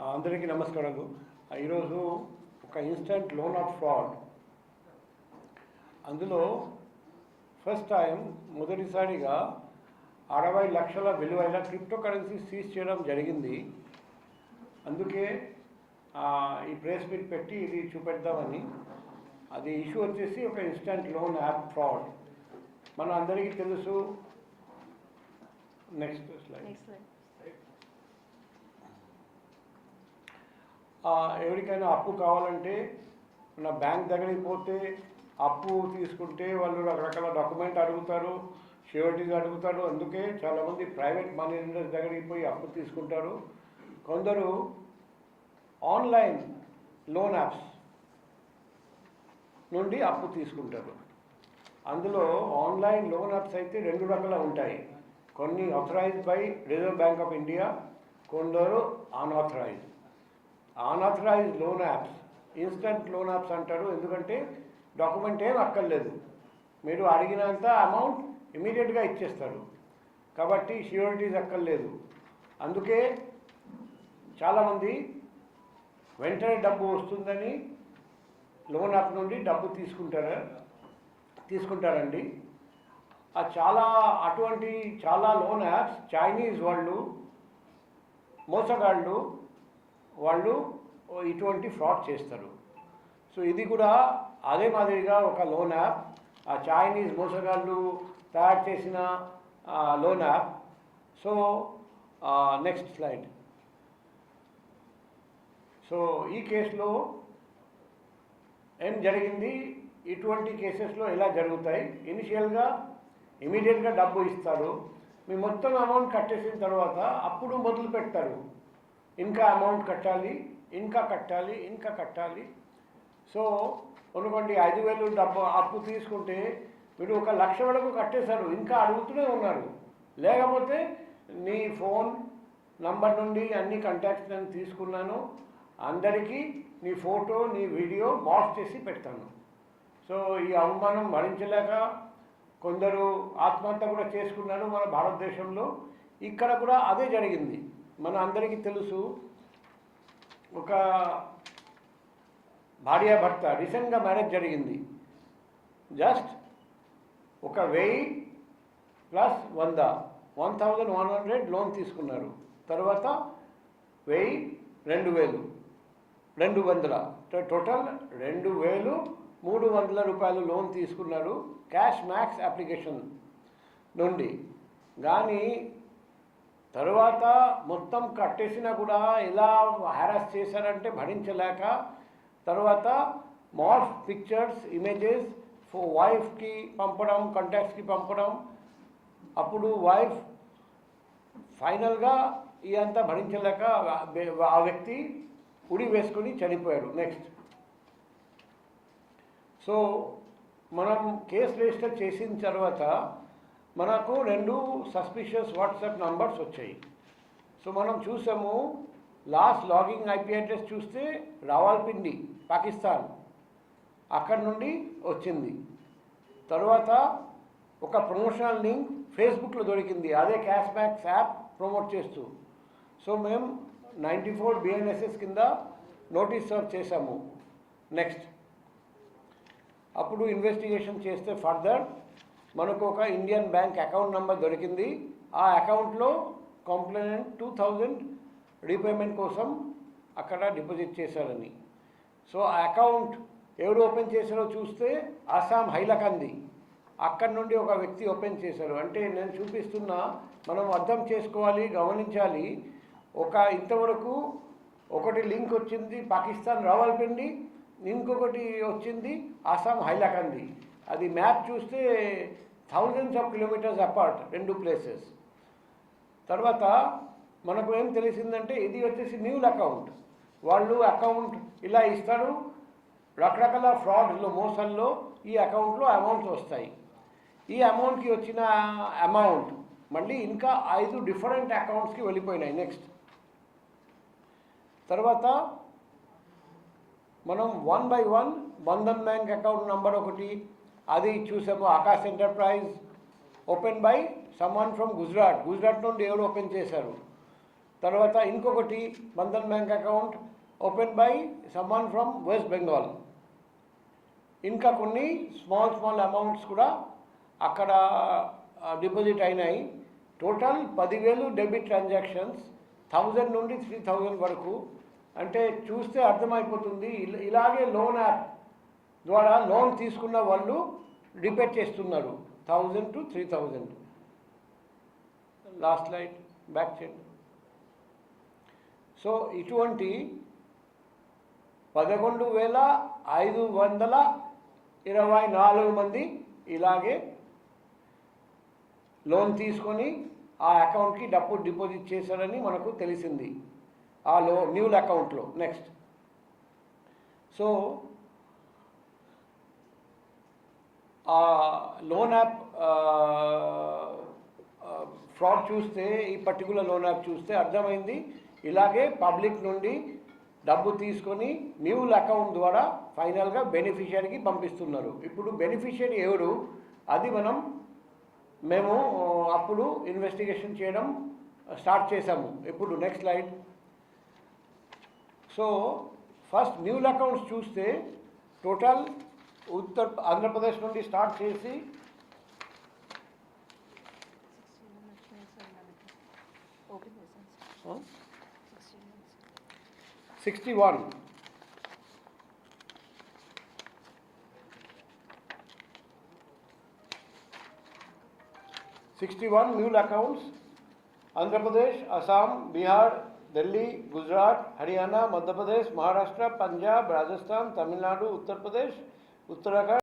అందరికీ నమస్కారాలు ఆ, ఈరోజు ఒక ఇన్స్టంట్ లోన్ ఆఫ్ ఫ్రాడ్. అందులో ఫస్ట్ టైం మొదటిసారిగా అరవై లక్షల విలువైన క్రిప్టో కరెన్సీ సీజ్ చేయడం జరిగింది. అందుకే ఈ ప్రెస్ మీట్ పెట్టి ఇది చూపెడదామని. అది ఇష్యూ వచ్చేసి ఒక ఇన్స్టంట్ లోన్ యాప్ ఫ్రాడ్. మన అందరికీ తెలుసు. Next slide. ఎవరికైనా అప్పు కావాలంటే నా బ్యాంక్ దగ్గరికి పోతే అప్పు తీసుకుంటే వాళ్ళు రకరకాల డాక్యుమెంట్ అడుగుతారు షూరిటీస్ అడుగుతారు. అందుకే చాలామంది ప్రైవేట్ మనీ లెండర్స్ దగ్గరికి పోయి అప్పు తీసుకుంటారు. కొందరు ఆన్లైన్ లోన్ యాప్స్ నుండి అప్పు తీసుకుంటారు. అందులో ఆన్లైన్ లోన్ యాప్స్ అయితే రెండు రకాల ఉంటాయి. కొన్ని authorized by Reserve Bank of India కొందరు unauthorized unauthorized loan apps instant loan apps అంటారు. ఎందుకంటే డాక్యుమెంట్ ఏం అక్కర్లేదు. మీరు అడిగినంత అమౌంట్ ఇమీడియట్గా ఇచ్చేస్తారు. కాబట్టి ష్యూరిటీస్ అక్కర్లేదు. అందుకే చాలామంది వెంటనే డబ్బు వస్తుందని లోన్ యాప్ నుండి డబ్బు తీసుకుంటారు? తీసుకుంటారండి. ఆ చాలా అటువంటి చాలా లోన్ యాప్స్ చైనీస్ వాళ్ళు మోసగాళ్ళు వాళ్ళు ఇటువంటి ఫ్రాడ్ చేస్తారు. సో ఇది కూడా అదే మాదిరిగా ఒక లోన్ యాప్ ఆ చైనీస్ మోసగాళ్ళు తయారు చేసిన loan app so next slide so ఈ కేసులో ఏం జరిగింది? ఇటువంటి కేసెస్లో ఎలా జరుగుతాయి? ఇనిషియల్గా ఇమీడియట్గా డబ్బు ఇస్తారు. మీ మొత్తం అమౌంట్ కట్టేసిన తర్వాత అప్పుడు మొదలు పెడతారు ఇంకా అమౌంట్ కట్టాలి ఇంకా కట్టాలి ఇంకా కట్టాలి. సో అనుకోండి ఐదు వేలు డబ్బు అప్పు తీసుకుంటే వీడు ఒక లక్ష వరకు కట్టేశారు ఇంకా అడుగుతూనే ఉన్నారు. లేకపోతే నీ ఫోన్ నంబర్ నుండి అన్ని కంటాక్ట్స్ నేను తీసుకున్నాను అందరికీ నీ ఫోటో నీ వీడియో వాష్ చేసి పెడతాను. సో ఈ అవమానం భరించలేక కొందరు ఆత్మహత్య కూడా చేసుకున్నారు మన భారతదేశంలో. ఇక్కడ కూడా అదే జరిగింది. మన అందరికీ తెలుసు ఒక భార్యాభర్త రీసెంట్గా మ్యారేజ్ జరిగింది. జస్ట్ ఒక వెయ్యి ప్లస్ వంద one thousand one hundred loan తీసుకున్నారు. తర్వాత వెయ్యి రెండు వేలు రెండు వందల టోటల్ రెండు వేలు మూడు వందల రూపాయలు లోన్ తీసుకున్నారు క్యాష్ మ్యాక్స్ అప్లికేషన్ నుండి. కానీ తర్వాత మొత్తం కట్టేసినా కూడా ఎలా హారాస్ చేశారంటే భరించలేక తర్వాత మార్ఫ్ పిక్చర్స్ ఇమేజెస్ ఫో వైఫ్కి పంపడం కంటాక్ట్స్కి పంపడం. అప్పుడు వైఫ్ ఫైనల్గా ఇదంతా భరించలేక ఆ- ఆ వ్యక్తి ఉడి వేసుకొని చనిపోయాడు. నెక్స్ట్ సో మనం కేసు రిజిస్టర్ చేసిన తర్వాత మనకు రెండు సస్పిషియస్ వాట్సాప్ నంబర్స్ వచ్చాయి. సో మనం చూసాము లాస్ట్ లాగింగ్ ఐపీ అడ్రస్ చూస్తే రావాల్పిండి పాకిస్తాన్. అక్కడి నుండి వచ్చింది. తర్వాత ఒక ప్రమోషనల్ లింక్ ఫేస్బుక్లో దొరికింది. అదే క్యాష్ బ్యాక్స్ యాప్ ప్రమోట్ చేస్తూ. సో మేము నైంటీ ఫోర్ బిఎన్ఎస్ఎస్ కింద నోటీస్ సర్వ్ చేశాము. నెక్స్ట్ అప్పుడు ఇన్వెస్టిగేషన్ చేస్తే ఫర్దర్ మనకు ఒక ఇండియన్ బ్యాంక్ అకౌంట్ నెంబర్ దొరికింది. ఆ అకౌంట్లో కంప్లైంట్ టూ థౌజండ్ రీపేమెంట్ కోసం అక్కడ డిపాజిట్ చేశారని. సో ఆ అకౌంట్ ఎవరు ఓపెన్ చేశారో చూస్తే అస్సాం హైలకంది అక్కడి నుండి ఒక వ్యక్తి ఓపెన్ చేశారు. అంటే నేను చూపిస్తున్నా మనం అర్థం చేసుకోవాలి గమనించాలి. ఒక ఇంతవరకు ఒకటి లింక్ వచ్చింది పాకిస్తాన్ రావాల్పిండి ఇంకొకటి వచ్చింది అస్సాం హైలకంది అది మ్యాప్ చూస్తే థౌజండ్స్ ఆఫ్ కిలోమీటర్స్ అపార్ట్ రెండు ప్లేసెస్. తర్వాత మనకు ఏం తెలిసిందంటే ఇది వచ్చేసి న్యూ అకౌంట్. వాళ్ళు అకౌంట్ ఇలా ఇస్తారు. రకరకాల ఫ్రాడ్స్లో మోసాల్లో ఈ అకౌంట్లో అమౌంట్స్ వస్తాయి. ఈ అమౌంట్కి వచ్చిన అమౌంట్ మళ్ళీ ఇంకా ఐదు డిఫరెంట్ అకౌంట్స్కి వెళ్ళిపోయినాయి నెక్స్ట్. తర్వాత మనం one by one Bandhan bank account number ఒకటి అది చూసాము Akash enterprise open by someone from Gujarat. Gujarat నుండి ఎవరు ఓపెన్ చేశారు? తర్వాత ఇంకొకటి Bandhan bank account open by someone from West Bengal. ఇంకా కొన్ని స్మాల్ స్మాల్ అమౌంట్స్ కూడా అక్కడ డిపాజిట్ అయినాయి. టోటల్ పదివేలు డెబిట్ ట్రాన్సాక్షన్స్ థౌజండ్ నుండి త్రీ థౌజండ్ వరకు. అంటే చూస్తే అర్థమైపోతుంది ఇలాగే లోన్ యాప్ ద్వారా లోన్ తీసుకున్న వాళ్ళు రిపేర్ చేస్తున్నారు. Thousand to three thousand. Last light back చేయండి సో ఇటువంటి పదకొండు వేల ఐదు వందల ఇరవై నాలుగు మంది ఇలాగే లోన్ తీసుకొని ఆ అకౌంట్కి డబ్బు డిపాజిట్ చేశారని మనకు తెలిసింది. ఆ లో న్యూల్ అకౌంట్లో నెక్స్ట్. సో ఆ లోన్ యాప్ ఫ్రాడ్ చూస్తే ఈ పర్టికులర్ లోన్ యాప్ చూస్తే అర్థమైంది. ఇలాగే పబ్లిక్ నుండి డబ్బు తీసుకొని మ్యూల్ అకౌంట్ ద్వారా ఫైనల్గా బెనిఫిషియరీకి పంపిస్తున్నారు. ఇప్పుడు బెనిఫిషియరీ ఎవరు? అది మనం మేము అప్పుడు ఇన్వెస్టిగేషన్ చేయడం స్టార్ట్ చేశాము. ఇప్పుడు next slide. So first న్యూల్ accounts చూస్తే టోటల్ ఉత్తర్ ఆంధ్రప్రదేశ్ నుండి స్టార్ట్ చేసి sixty one. Sixty one mule accounts Andhra Pradesh Assam Bihar Delhi Gujarat Haryana Madhya Pradesh Maharashtra Punjab Rajasthan Tamil Nadu Uttar Pradesh Uttarakhand